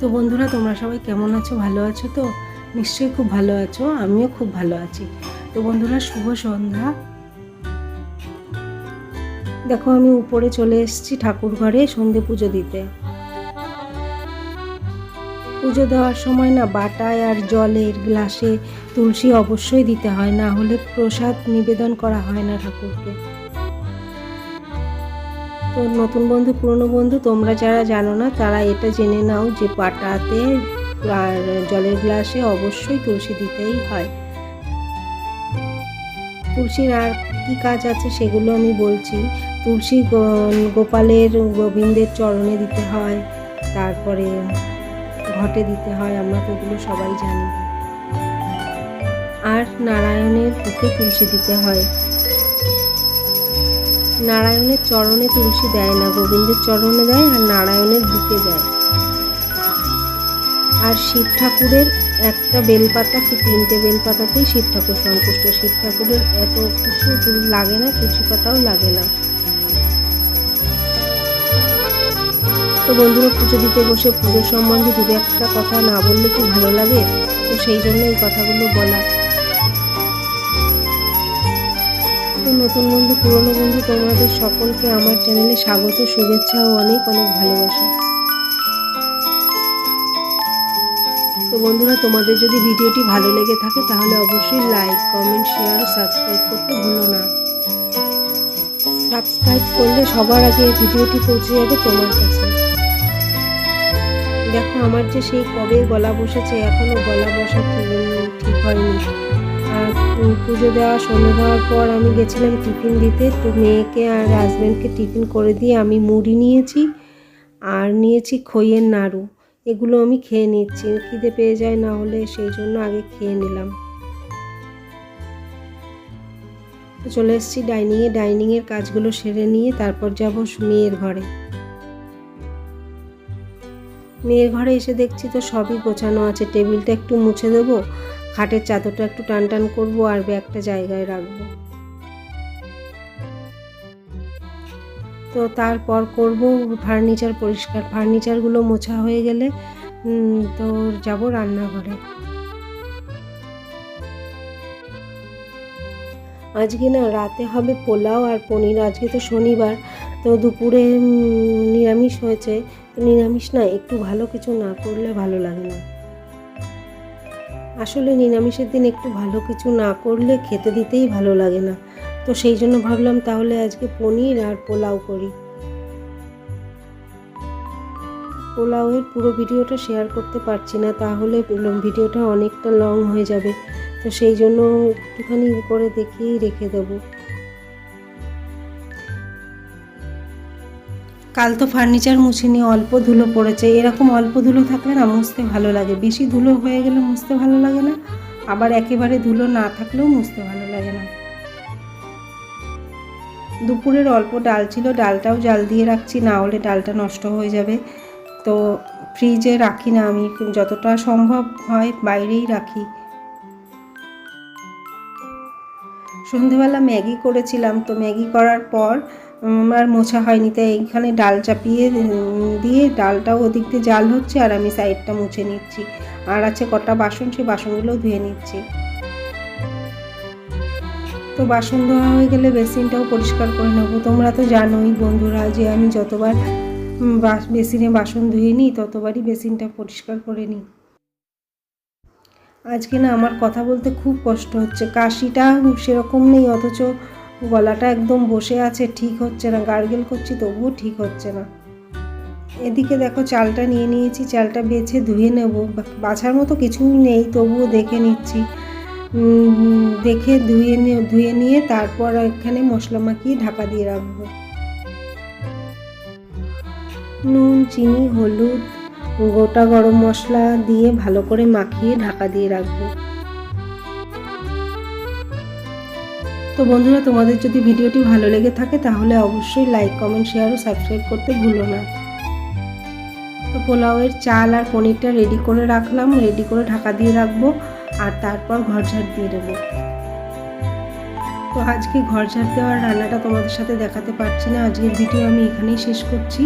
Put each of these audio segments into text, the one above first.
তো বন্ধুরা, তোমরা সবাই কেমন আছো? ভালো আছো তো? নিশ্চয়ই খুব ভালো আছো, আমিও খুব ভালো আছি। তো বন্ধুরা, শুভ সন্ধ্যা। দেখো, আমি উপরে চলে এসেছি ঠাকুর ঘরে সন্ধে পুজো দিতে। পুজো দেওয়ার সময় না বাটায় আর জলের গ্লাসে তুলসী অবশ্যই দিতে হয়, না হলে প্রসাদ নিবেদন করা হয় না ঠাকুরকে। তো নতুন বন্ধু, পুরনো বন্ধু তোমরা যারা জানো না, তারা এটা জেনে নাও যে পাটাতে আর জলের গ্লাসে অবশ্যই তুলসী দিতেই হয়। তুলসীর আর কি কাজ আছে সেগুলো আমি বলছি। তুলসী গোপালের গোবিন্দের চরণে দিতে হয়, তারপরে ঘটে দিতে হয়, আমরা তো এগুলো সবাই জানি। আর নারায়ণের বুকে তুলসী দিতে হয়। নারায়ণের চরণে তুলসী দেয় না, গোবিন্দের চরণে দেয় আর নারায়ণের বুকে দেয়। আর শিব ঠাকুরের একটা বেলপাতা কি তিনটে বেলপাতাতেই শিব ঠাকুর সন্তুষ্ট। শিব ঠাকুরের এত কিছু লাগে না, তুলসী পাতাও লাগে না। তো বন্ধুরা, পুজো দিতে বসে পুজোর সম্বন্ধে দু একটা কথা না বললে কি ভালো লাগে? তো সেই জন্য এই কথাগুলো বলা। নতুন বন্ধু, পুরনো বন্ধু, তোমাদের সকলকে আমার চ্যানেলে স্বাগত, শুভেচ্ছা ও অনেক অনেক ভালোবাসা। তো বন্ধুরা, তোমাদের যদি ভিডিওটি ভালো লেগে থাকে, তাহলে অবশ্যই লাইক কমেন্ট শেয়ার সাবস্ক্রাইব করতে ভুলো না। সাবস্ক্রাইব করলে সবার আগে ভিডিওটি পৌঁছে যাবে তোমার কাছে। দেখো, আমার যে সেই কবে গলা বসেছে, এখনও গলা বসা ঠিক- হয়নি। পুজো দেওয়া সন্ধ্যে দেওয়ার পর আমি গেছিলাম টিফিন দিতে। তো মেয়েকে আর হাজব্যান্ডকে টিফিন করে দিয়ে আমি মুড়ি নিয়েছি আর নিয়েছি খইয়ের নাড়ু। এগুলো আমি খেয়ে নিচ্ছি। খিদে পেয়ে যায় না হলে সেই জন্য আগে খেয়ে নিলাম। চলে এসেছি ডাইনিংয়ে ডাইনিংয়ের কাজগুলো সেরে নিয়ে তারপর যাব মেয়ের ঘরে। মেয়ের ঘরে এসে দেখছি তো সবই গোছানো আছে। টেবিলটা একটু মুছে দেবো। খাটের চাদরটা একটু টান টান করব আর ব্যাগটা জায়গায় রাখব। তো তারপর করব ফার্নিচার পরিষ্কার। ফার্নিচারগুলো মোছা হয়ে গেলে তো যাব রান্নাঘরে। আজকে না রাতে হবে পোলাও আর পনির। আজকে তো শনিবার, তো দুপুরে নিরামিষ হয়েছে। তো নিরামিষ না, একটু ভালো কিছু না করলে ভালো লাগে না। আসলে নিরামিষের দিন একটু ভালো কিছু না করলে খেতে দিতেই ভালো লাগে না। তো সেই জন্য ভাবলাম তাহলে আজকে পনির আর পোলাও করি। পোলাওয়ের পুরো ভিডিওটা শেয়ার করতে পারছি না, তাহলে ভিডিওটা অনেকটা লং হয়ে যাবে। তো সেই জন্য একটুখানি করে দেখিয়েই রেখে দেবো। কাল তো ফার্নিচার মুছিনি অল্প ধুলো পড়েছে। এরকম অল্প ধুলো থাকলে না মুছতে ভালো লাগে। বেশি ধুলো হয়ে গেলে মুছতে ভালো লাগে না। আবার একেবারে ধুলো না থাকলেও মুছতে ভালো লাগে না। দুপুরের অল্প ডাল ছিল, ডালটাও জাল দিয়ে রাখছি, না হলে ডালটা নষ্ট হয়ে যাবে। তো ফ্রিজে রাখি না আমি, যতটা সম্ভব হয় বাইরেই রাখি। সন্ধেবেলা ম্যাগি করেছিলাম, তো ম্যাগি করার পর আর মোছা হয়নি, তাই এইখানে ডাল চাপিয়ে দিয়ে ডালটাও ওদিক দিয়ে জাল হচ্ছে আর আমি সাইডটা মুছে নিচ্ছি। আর আছে কটা বাসন, সেই বাসনগুলোও ধুয়ে নিচ্ছি। তো বাসন ধোয়া হয়ে গেলে বেসিনটাও পরিষ্কার করে নেব। তোমরা তো জানোই বন্ধুরা যে আমি যতবার বাস- বেসিনে বাসন ধুয়ে নিই, ততবারই বেসিনটা পরিষ্কার করে নিই। আজকে না আমার কথা বলতে খুব কষ্ট হচ্ছে। কাশিটা সেরকম নেই, অথচ গলাটা একদম বসে আছে, ঠিক হচ্ছে না, গার্গেল করছি তবুও ঠিক হচ্ছে না। এদিকে দেখো চালটা নিয়ে নিয়েছি, চালটা বেছে ধুয়ে নেব, বাছার মতো কিছুই নেই, তবুও দেখে নিচ্ছি। দেখে ধুয়ে ধুয়ে নিয়ে তারপর এখানে মশলা মাখিয়ে ঢাকা দিয়ে রাখব। নুন, চিনি, হলুদ, গোটা গরম মশলা দিয়ে ভালো করে মাখিয়ে ঢাকা দিয়ে রাখব। তো বন্ধুরা, তোমাদের যদি ভিডিওটি ভালো লেগে থাকে, তাহলে অবশ্যই লাইক কমেন্ট শেয়ার ও সাবস্ক্রাইব করতে ভুলো না। তো পোলাওয়ের চাল আর পনিরটা রেডি করে রাখলাম রেডি করে ঢাকা দিয়ে রাখব, আর তারপর ঘর ঝাড় দিয়ে দেবো। তো আজকে ঘর ঝাড় দেওয়ার রান্নাটা তোমাদের সাথে দেখাতে পারছি না, আজকের ভিডিও আমি এখানেই শেষ করছি।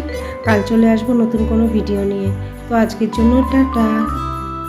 কাল চলে আসব নতুন কোনো ভিডিও নিয়ে। তো আজকের জন্য টাটা।